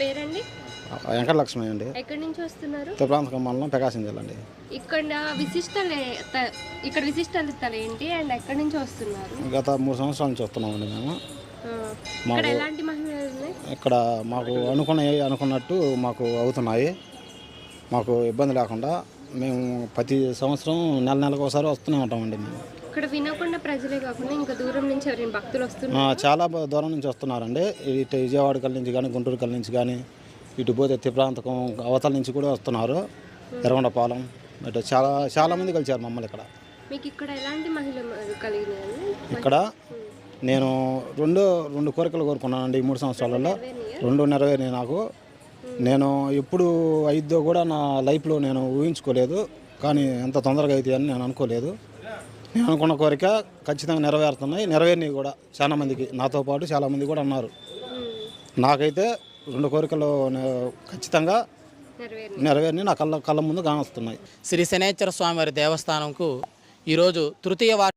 పేరండి? వెంకటలక్ష్మి అండి. ఎక్కడి నుంచి వస్తున్నారు? తిరుపరాంతకం మండలం ప్రకాశం జిల్లా అండి. ఇక్కడ విశిష్టలు ఇక్కడ విశిష్టతలు ఏంటి? అండ్ ఎక్కడి నుంచి వస్తున్నారు? గత మూడు సంవత్సరాల నుంచి వస్తున్నామండి మేము. ఆ, ఇక్కడ ఎలాంటి మహిళలు ఉన్నాయి? ఇక్కడ మాకు అనుకున్నాయి అనుకున్నట్టు మాకు అవుతున్నాయి. మాకు ఇబ్బంది లేకుండా మేము ప్రతి సంవత్సరం నెల నెలకు ఒకసారి వస్తూనే ఉంటామండి మేము. ఇక్కడ వినకుండా ప్రజలే కాకుండా ఇంకా దూరం నుంచి ఎవరైనా భక్తులు వస్తున్నారు? చాలా దూరం నుంచి వస్తున్నారండి. ఇటు విజయవాడ కల్ నుంచి కానీ గుంటూరు కల్ నుంచి కానీ ఇటు పోతే తిరుపరాంతకం అవతల నుంచి కూడా వస్తున్నారు. ఎర్రగొండపాలెం ఇటు చాలా చాలా మంది కలిసారు మమ్మల్ని ఇక్కడ. మీకు ఇక్కడ ఎలాంటి మహిళలు కలిగినాయండి ఇక్కడ నేను రెండు రెండు కోరికలు కోరుకున్నానండి ఈ మూడు సంవత్సరాలలో. రెండు నెరవేరినాయి నాకు. నేను ఎప్పుడు అయిద్దో కూడా నా లైఫ్లో నేను ఊహించుకోలేదు. కానీ ఎంత తొందరగా అయితే అని నేను అనుకోలేదు. నేను అనుకున్న కోరిక ఖచ్చితంగా నెరవేరుతున్నాయి. నెరవేరినాయి కూడా చాలా మందికి నాతో పాటు చాలా మంది కూడా అన్నారు. నాకైతే రెండు కోరికలు ఖచ్చితంగా నెరవేరు నెరవేరినాయి. నా కళ్ళ కళ్ళ ముందు కానొస్తున్నాయి శ్రీ శనేశ్వర స్వామివారి దేవస్థానంకు ఈరోజు తృతీయ వార్షిక